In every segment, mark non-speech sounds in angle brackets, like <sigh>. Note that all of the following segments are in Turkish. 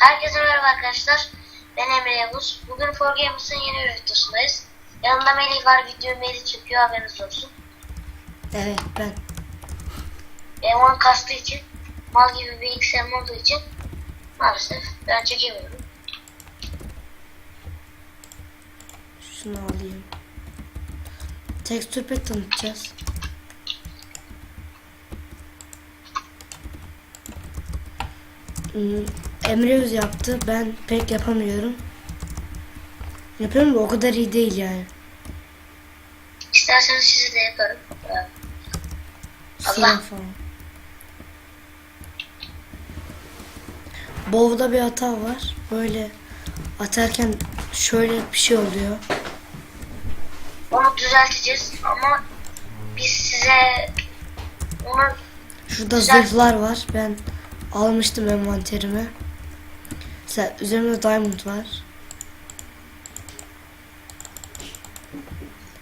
Herkese merhaba arkadaşlar. Ben Emre Yavuz. Bugün For Gamers'ın yeni bir videosundayız. Yanımda Melih var. Video Melih çekiyor haberiniz olsun. Evet ben. M1 kastığı için mal gibi bir bilgisayarım olduğu için maalesef ben çekemiyorum. Şunu alayım. Texture pack tanıtacağız. Hmm, Emre yaptı. Ben pek yapamıyorum. Yapıyorum da o kadar iyi değil yani. İsterseniz sizi de yaparım. Allah. Bow'da bir hata var. Böyle atarken şöyle bir şey oluyor. Onu düzelteceğiz ama biz size onu Şurada zırhlar var. Ben almıştım envanterime. Mesela üzerimde diamond var.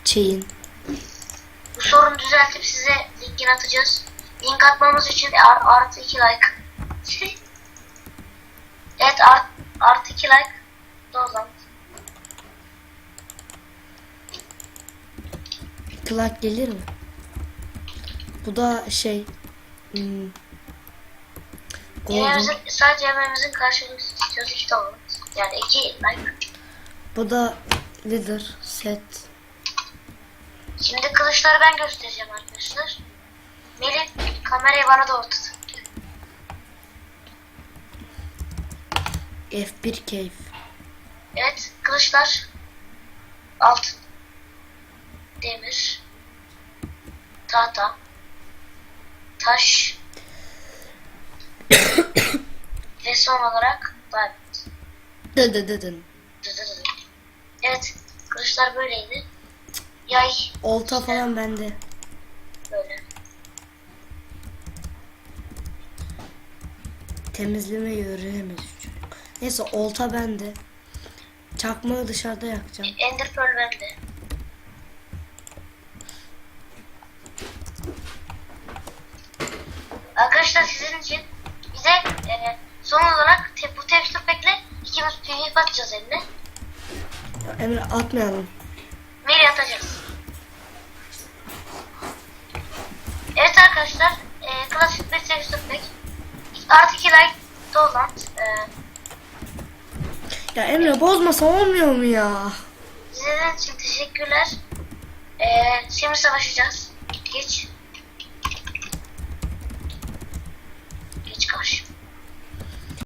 Chain. bu sorunu düzeltip size linkini atacağız. Link atmamız için ar- artı 2 like. <laughs> evet art, artı 2 like. Dozan. Clark gelir mi? Bu da şey hmm, Yemeğimizin, sadece yemeğimizin karşılığını istiyoruz iki dolar. Yani iki like. Bu da leader set. Şimdi kılıçları ben göstereceğim arkadaşlar. Melih kamerayı bana doğru tut. F1 cave. Evet kılıçlar altın, demir, tahta, taş son olarak diamond. Dı dı dı dın. Dı dı dı dı. Evet kılıçlar böyleydi. Yay Olta falan bende. böyle. Temizlemeyi öğrenemez çocuk. Neyse olta bende. Çakmağı dışarıda yakacağım. Ender Pearl bende. Arkadaşlar sizin için bize e, son olarak te, bu texture pack'le ikimiz PvP atacağız eline. Emre atmayalım. Mail atacağız. Evet arkadaşlar e, klasik bir texture pack. Artı 2 like dolan. E, Ya Emre bozmasa olmuyor mu ya? izlediğiniz için teşekkürler. E, şimdi savaşacağız. Geç.